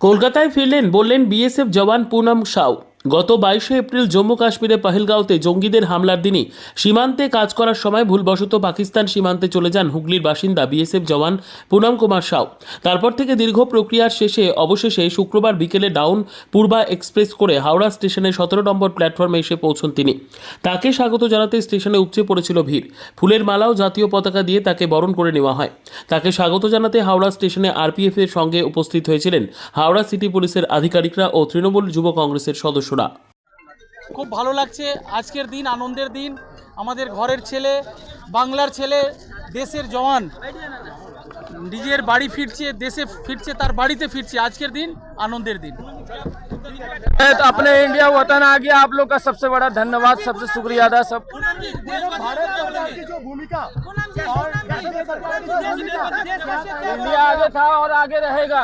কলকাতায় ফিরলেন বললেন বিএসএফ জওয়ান পুনম সাউ। গত বাইশে এপ্রিল জম্মু কাশ্মীরে পহেলগাঁওতে জঙ্গিদের হামলার দিনই সীমান্তে কাজ করার সময় ভুলবশত পাকিস্তান সীমান্তে চলে যান হুগলির বাসিন্দা বিএসএফ জওয়ান পুনম কুমার সাউ। তারপর থেকে দীর্ঘ প্রক্রিয়ার শেষে অবশেষে শুক্রবার বিকেলে ডাউন পূর্বা এক্সপ্রেস করে হাওড়া স্টেশনে সতেরো নম্বর প্ল্যাটফর্মে এসে পৌঁছন তিনি। তাকে স্বাগত জানাতে স্টেশনে উপচে পড়েছিল ভিড়। ফুলের মালাও জাতীয় পতাকা দিয়ে তাকে বরণ করে নেওয়া হয়। তাকে স্বাগত জানাতে হাওড়া স্টেশনে আরপিএফ এর সঙ্গে উপস্থিত হয়েছিলেন হাওড়া সিটি পুলিশের আধিকারিকরা ও তৃণমূল যুব কংগ্রেসের সদস্যরা খুব ভালো লাগছে আজকের দিন আনন্দের দিন আমাদের ঘরের ছেলে বাংলার ছেলে দেশের জওয়ান নিজের বাড়ি ফিরছে দেশে ফিরছে তার বাড়িতে ফিরছে আজকের দিন আনন্দের দিন है तो अपने इंडिया वतन आ गया आप लोग का सबसे बड़ा धन्यवाद सबसे शुक्रिया अदा सब इंडिया आगे था और आगे रहेगा